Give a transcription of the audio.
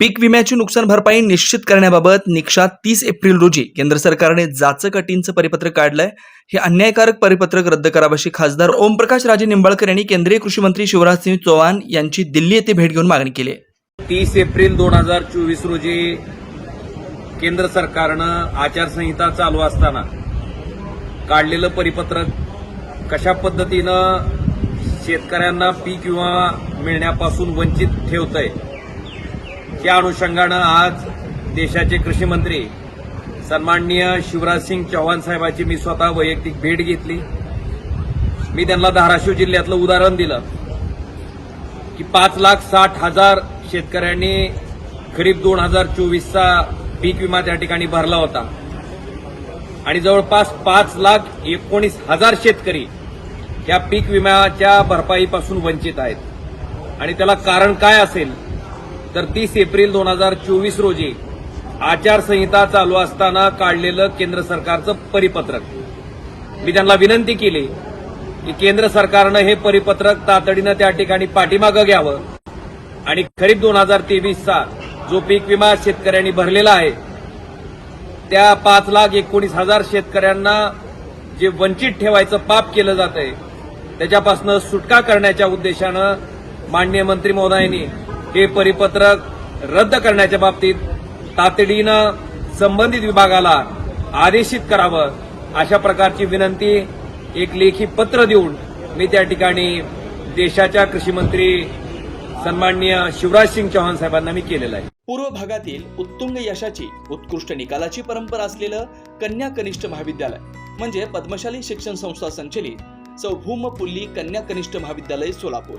पीक विम्याची नुकसान भरपाई निश्चित करण्याबाबत निकषा तीस एप्रिल रोजी केंद्र सरकारने जाचक अटींचं परिपत्रक काढलंय. हे अन्यायकारक परिपत्रक रद्द करावयाची खासदार ओमप्रकाश राजे निंबाळकर यांनी केंद्रीय कृषी मंत्री शिवराजसिंह चौहान यांची दिल्ली येथे भेट घेऊन मागणी केली आहे. तीस एप्रिल दोन हजार चोवीस रोजी केंद्र सरकारनं आचारसंहिता चालू असताना काढलेलं परिपत्रक कशा पद्धतीनं शेतकऱ्यांना पीक विमा मिळण्यापासून वंचित ठेवतंय त्या अनुषंगानं आज देशाचे कृषी मंत्री सन्माननीय शिवराजसिंग चौहान साहेबांची मी स्वतः वैयक्तिक भेट घेतली. मी त्यांना धाराशिव जिल्ह्यातलं उदाहरण दिलं. की पाच लाख साठ हजार शेतकऱ्यांनी खरीप दोन हजार चोवीसचा पीक विमा त्या ठिकाणी भरला होता. आणि जवळपास पाच लाख एकोणीस हजार शेतकरी या पीक विम्याच्या भरपाईपासून वंचित आहेत. आणि त्याला कारण काय असेल? तर तीस एप्रिल दोन हजार चोवीस रोजी आचारसंहिता चालू असताना काढलेलं केंद्र सरकारचं परिपत्रक. मी त्यांना विनंती केली की केंद्र सरकारनं हे परिपत्रक तातडीनं त्या ठिकाणी पाठीमागं घ्यावं. आणि खरीप दोन हजार तेवीसचा जो पीक विमा शेतकऱ्यांनी भरलेला आहे त्या पाच लाख एकोणीस हजार शेतकऱ्यांना जे वंचित ठेवायचं पाप केलं जात आहे त्याच्यापासून सुटका करण्याच्या उद्देशानं माननीय मंत्री महोदयांनी हे परिपत्रक रद्द करण्याच्या बाबतीत तातडीनं संबंधित विभागाला आदेशित करावं अशा प्रकारची विनंती एक लेखी पत्र देऊन मी त्या ठिकाणी देशाच्या कृषीमंत्री सन्माननीय शिवराज सिंग चौहान साहेबांना मी केलेलं आहे. पूर्व भागातील उत्तुंग यशाची उत्कृष्ट निकालाची परंपरा असलेलं कन्या कनिष्ठ महाविद्यालय म्हणजे पद्मशाली शिक्षण संस्था संचलित सौभूम पुल्ली कन्या कनिष्ठ महाविद्यालय सोलापूर.